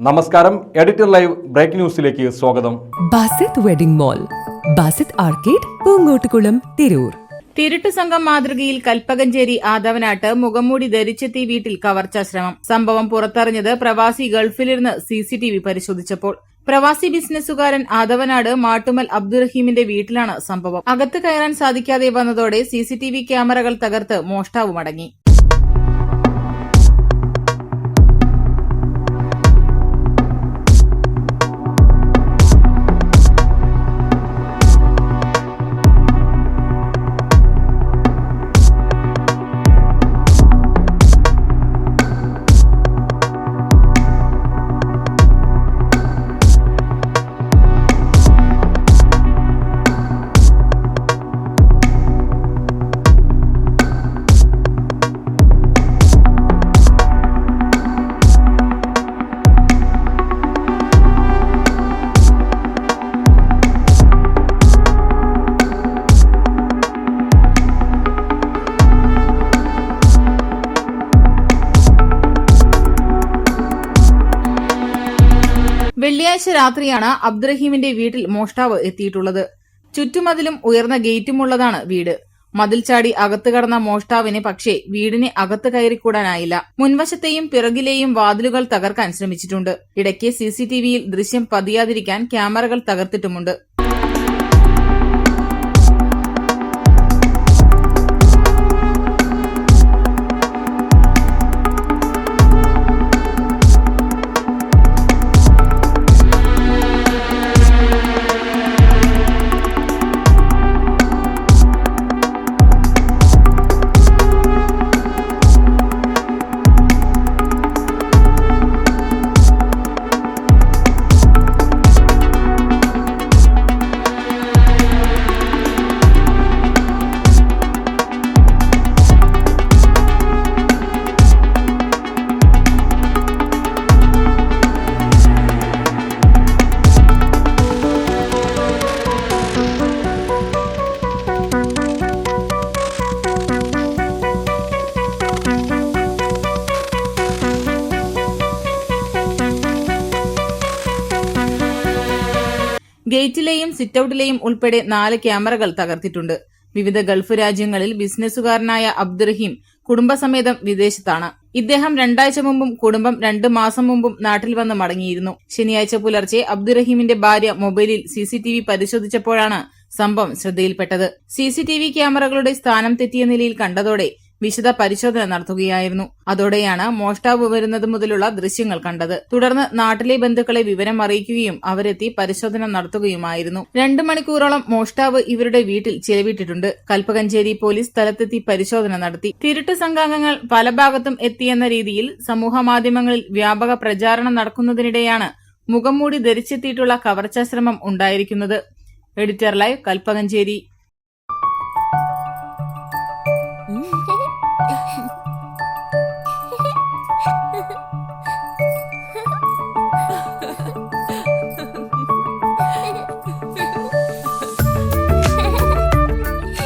നമസ്കാരം. Editor live break ന്യൂസിലേക്ക് സ്വാഗതം. Basith wedding mall Basith arcade Poongottukulam Tirur. തിരുട്ടു സംഘം മാതൃകയിൽ കൽപ്പകഞ്ചേരി ആദവനാട്ട് മുഖംമൂടി ധരിച്ചെത്തി വീട്ടിൽ കവർച്ചാ ശ്രമം. സംഭവം പുറത്തറിഞ്ഞത് പ്രവാസി ഗൾഫിലിരുന്ന് സിസിടിവി പരിശോധിച്ചപ്പോൾ. പ്രവാസി ബിസിനസ്സുകാരൻ ആദവനാട് മാട്ടുമൽ അബ്ദുറഹീമിന്റെ വീട്ടിലാണ് സംഭവം. അകത്ത് കയറാൻ സാധിക്കാതെ വന്നതോടെ സിസിടിവി ക്യാമറകൾ തകർത്ത് മോഷ്ടാവ് മടങ്ങി വെള്ളിയാഴ്ച രാത്രിയാണ് അബ്ദുറഹീമിന്റെ വീട്ടിൽ മോഷ്ടാവ് എത്തിയിട്ടുള്ളത്. ചുറ്റുമതിലും ഉയർന്ന ഗേറ്റുമുള്ളതാണ് വീട്. മതിൽ ചാടി അകത്ത് കടന്ന മോഷ്ടാവിനെ പക്ഷേ വീടിനെ അകത്ത് കയറിക്കൂടാനായില്ല. മുൻവശത്തെയും പിറകിലെയും വാതിലുകൾ തകർക്കാൻ ശ്രമിച്ചിട്ടുണ്ട്. ഇടയ്ക്ക് സിസിടിവിയിൽ ദൃശ്യം പതിയാതിരിക്കാൻ ക്യാമറകൾ തകർത്തിട്ടുമുണ്ട്. ഗേറ്റിലെയും സിറ്റൌട്ടിലെയും ഉൾപ്പെടെ നാല് ക്യാമറകൾ തകർത്തിട്ടുണ്ട്. വിവിധ ഗൾഫ് രാജ്യങ്ങളിൽ ബിസിനസ്സുകാരനായ അബ്ദുറഹീം കുടുംബസമേതം വിദേശത്താണ്. ഇദ്ദേഹം രണ്ടാഴ്ച മുമ്പും കുടുംബം രണ്ട് മാസം മുമ്പും നാട്ടിൽ വന്ന് മടങ്ങിയിരുന്നു. ശനിയാഴ്ച പുലർച്ചെ അബ്ദുറഹീമിന്റെ ഭാര്യ മൊബൈലിൽ സി സി ടി വി പരിശോധിച്ചപ്പോഴാണ് സംഭവം ശ്രദ്ധയിൽപ്പെട്ടത്. സി സി ടി വി ക്യാമറകളുടെ സ്ഥാനം തെറ്റിയ നിലയിൽ കണ്ടതോടെ വിശദ പരിശോധന നടത്തുകയായിരുന്നു. അതോടെയാണ് മോഷ്ടാവ് വരുന്നത് മുതലുള്ള ദൃശ്യങ്ങൾ കണ്ടത്. തുടർന്ന് നാട്ടിലെ ബന്ധുക്കളെ വിവരം അറിയിക്കുകയും അവരെത്തി പരിശോധന നടത്തുകയുമായിരുന്നു. രണ്ടു മണിക്കൂറോളം മോഷ്ടാവ് ഇവരുടെ വീട്ടിൽ ചെലവിട്ടിട്ടുണ്ട്. കൽപ്പകഞ്ചേരി പോലീസ് സ്ഥലത്തെത്തി പരിശോധന നടത്തി. തിരുട്ട് സംഘാംഗങ്ങൾ പല ഭാഗത്തും എത്തിയെന്ന രീതിയിൽ സമൂഹമാധ്യമങ്ങളിൽ വ്യാപക പ്രചാരണം നടക്കുന്നതിനിടെയാണ് മുഖംമൂടി ധരിച്ചെത്തിയിട്ടുള്ള കവർച്ചാശ്രമം ഉണ്ടായിരിക്കുന്നത്. Editor live Kalpakancheri.